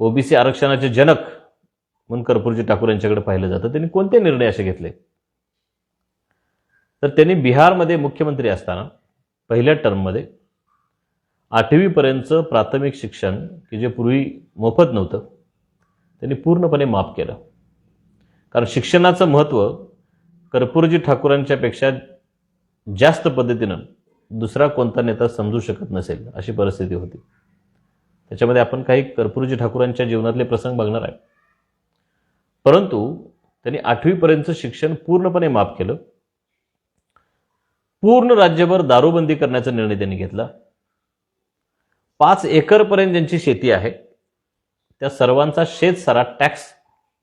OBC आरक्षणाचे जनक म्हणून कर्पूरजी ठाकूर यांच्याकडे पाहिलं जातं. त्यांनी कोणते निर्णय असे घेतले? तर त्यांनी बिहारमध्ये मुख्यमंत्री असताना पहिल्या टर्ममध्ये आठवीपर्यंतचं प्राथमिक शिक्षण की जे पूर्वी मोफत नव्हतं त्यांनी पूर्णपणे माफ केलं. कारण शिक्षणाचं महत्त्व कर्पूरजी ठाकूरांच्या पेक्षा जास्त पद्धतीनं दुसरा कोणता नेता समजू शकत नसेल अशी परिस्थिती होती. त्याच्यामध्ये आपण काही कर्पूरजी ठाकूरांच्या जीवनातले प्रसंग बघणार आहे. परंतु त्यांनी आठवीपर्यंतचं शिक्षण पूर्णपणे माफ केलं. पूर्ण राज्यभर दारूबंदी करण्याचा निर्णय त्यांनी घेतला. पाच एकरपर्यंत ज्यांची शेती आहे त्या सर्वांचा शेतसारा टॅक्स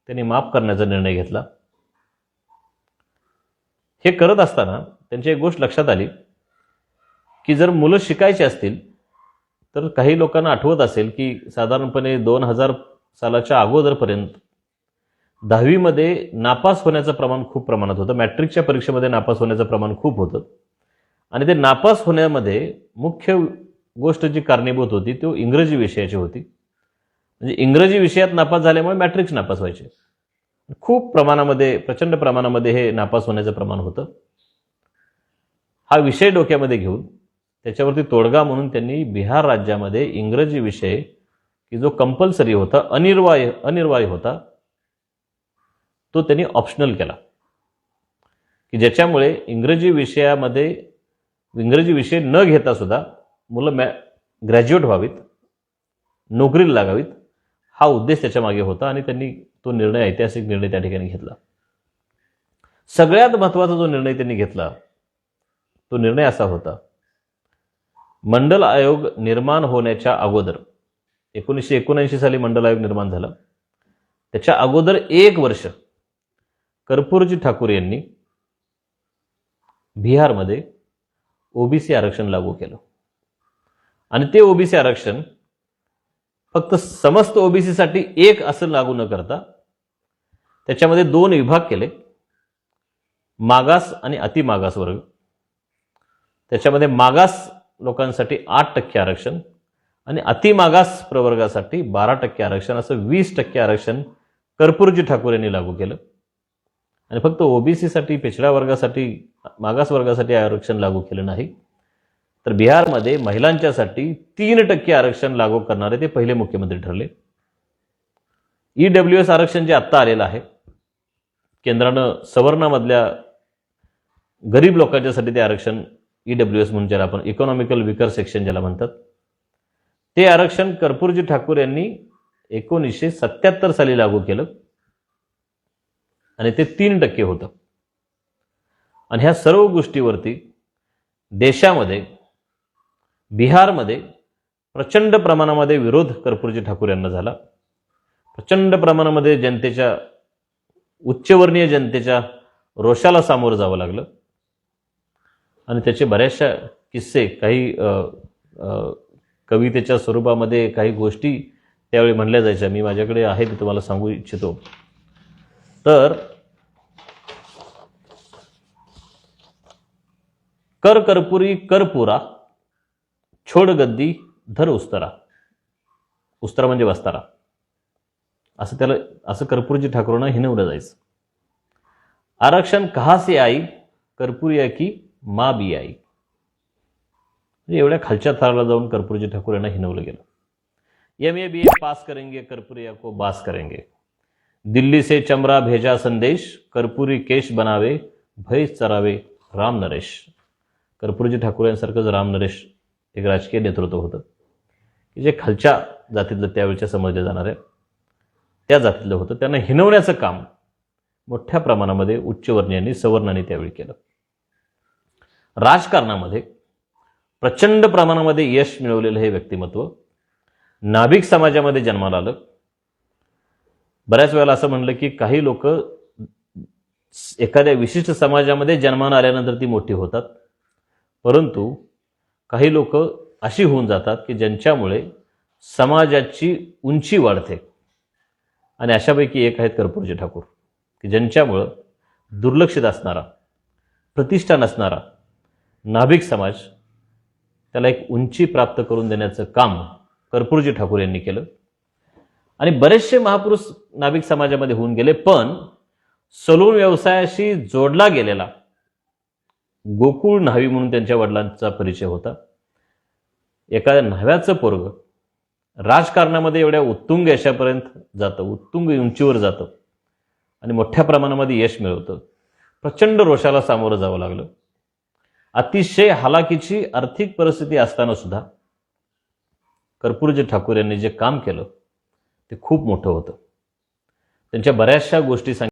त्यांनी माफ करण्याचा निर्णय घेतला. हे करत असताना त्यांची एक गोष्ट लक्षात आली की जर मुलं शिकायची असतील तर काही लोकांना आठवत असेल की साधारणपणे दोन हजार सालाच्या अगोदरपर्यंत दहावीमध्ये नापास होण्याचं प्रमाण खूप प्रमाणात होतं. मॅट्रिकच्या परीक्षेमध्ये नापास होण्याचं प्रमाण खूप होतं. आणि ते नापास होण्यामध्ये मुख्य गोष्ट जी कारणीभूत होती तो इंग्रजी विषयाची होती. म्हणजे इंग्रजी विषयात नापास झाल्यामुळे मॅट्रिक्स नापास व्हायचे. खूप प्रमाणामध्ये प्रचंड प्रमाणामध्ये हे नापास होण्याचं प्रमाण होतं. हा विषय डोक्यामध्ये घेऊन त्याच्यावरती तोडगा म्हणून त्यांनी बिहार राज्यामध्ये इंग्रजी विषय की जो कंपल्सरी होता अनिर्वाय अनिर्वाय होता तो त्यांनी ऑप्शनल केला. की ज्याच्यामुळे इंग्रजी विषयामध्ये इंग्रजी विषय न घेता सुद्धा मुलं मॅ ग्रॅज्युएट व्हावीत नोकरीला लागावीत हा उद्देश त्याच्यामागे होता आणि त्यांनी तो निर्णय ऐतिहासिक निर्णय त्या ठिकाणी घेतला. सगळ्यात महत्त्वाचा जो निर्णय त्यांनी घेतला तो निर्णय असा होता मंडल आयोग निर्माण होण्याच्या अगोदर एकोणीसशे एकोणऐंशी साली मंडल आयोग निर्माण झाला. त्याच्या अगोदर एक वर्ष कर्पूरजी ठाकूर यांनी बिहारमध्ये ओबीसी आरक्षण लागू केलं. आणि ते ओबीसी आरक्षण फक्त समस्त ओबीसीसाठी एक असं लागू न करता त्याच्यामध्ये दोन विभाग केले. मागास आणि अतिमागास वर्ग. त्याच्यामध्ये मागास लोकांसाठी आठ टक्के आरक्षण आणि अतिमागास प्रवर्गासाठी बारा टक्के आरक्षण असं वीस टक्के आरक्षण कर्पूरजी ठाकूर यांनी लागू केलं. आणि फक्त ओबीसीसाठी पिछड्या वर्गासाठी मागास वर्गासाठी आरक्षण लागू केलं नाही. तर बिहारमध्ये महिलांच्यासाठी तीन टक्के आरक्षण लागू करणारे ते पहिले मुख्यमंत्री ठरले. ई डब्ल्यू एस आरक्षण जे आत्ता आलेलं आहे केंद्रानं सवर्णामधल्या गरीब लोकांच्यासाठी ते आरक्षण ई डब्ल्यू एस म्हणून ज्याला आपण इकॉनॉमिकल विकर सेक्शन ज्याला म्हणतात. ते आरक्षण कर्पूरजी ठाकूर यांनी एकोणीसशे सत्याहत्तर साली लागू केलं. आणि ते तीन टक्के होतं. आणि ह्या सर्व गोष्टीवरती देशामध्ये बिहारमध्ये प्रचंड प्रमाणामध्ये विरोध कर्पूरजी ठाकूर यांना झाला. प्रचंड प्रमाणामध्ये जनतेच्या उच्चवर्णीय जनतेच्या रोषाला सामोरं जावं लागलं. आणि त्याचे बऱ्याचशा किस्से काही अ, कवितेच्या स्वरूपामध्ये काही गोष्टी त्यावेळी म्हणल्या जायच्या. मी माझ्याकडे आहे मी तुम्हाला सांगू इच्छितो. तर कर कर्पुरी करपुरा छोड गद्दी धर उस्तरा. उस्तरा म्हणजे वस्तारा. असं त्याला असं कर्पूरजी ठाकूरनं हिनवलं जायचं. आरक्षण कहासे आई? आई कर्पुरिया की मा बी आई म्हणजे एवढ्या खालच्या थराला जाऊन कर्पूरजी ठाकूर यांना हिनवलं गेलं. M A B A pass करेंगे कर्पूरिया को बास करेंगे. दिल्ली से चमरा भेजा संदेश कर्पुरी केश बनावे भय चरावे राम नरेश. कर्पूरजी ठाकूर यांसारखंच राम नरेश एक राजकीय नेतृत्व होतं की जे खालच्या जातीतलं त्यावेळच्या समजल्या जाणाऱ्या त्या जातीतलं होतं त्यांना हिनवण्याचं काम मोठ्या प्रमाणामध्ये उच्चवर्णीयांनी सवर्णांनी त्यावेळी केलं. राजकारणामध्ये प्रचंड प्रमाणामध्ये यश मिळवलेलं हे व्यक्तिमत्व नाभिक समाजामध्ये जन्माला आलं. बऱ्याच वेळेला असं म्हणलं की काही लोक एखाद्या विशिष्ट समाजामध्ये जन्माला आल्यानंतर ती मोठी होतात. परंतु काही लोक अशी होऊन जातात की ज्यांच्यामुळे समाजाची उंची वाढते. आणि अशापैकी एक आहेत कर्पूरजी ठाकूर की ज्यांच्यामुळं दुर्लक्षित असणारा प्रतिष्ठा नसणारा नाभिक समाज त्याला एक उंची प्राप्त करून देण्याचं काम कर्पूरजी ठाकूर यांनी केलं. आणि बरेचसे महापुरुष नाभिक समाजामध्ये होऊन गेले पण सलून व्यवसायाशी जोडला गेलेला गोकुळ न्हावी म्हणून त्यांच्या वडिलांचा परिचय होता. एका न्हाव्याचं पोरग राजकारणामध्ये एवढ्या उत्तुंग यशापर्यंत जातं उत्तुंग उंचीवर जातं आणि मोठ्या प्रमाणामध्ये यश मिळवतं. प्रचंड रोषाला सामोरं जावं लागलं. अतिशय हालाकीची आर्थिक परिस्थिती असताना सुद्धा कर्पूरजी ठाकूर यांनी जे काम केलं ते खूप मोठं होतं. त्यांच्या बऱ्याचशा गोष्टी सांग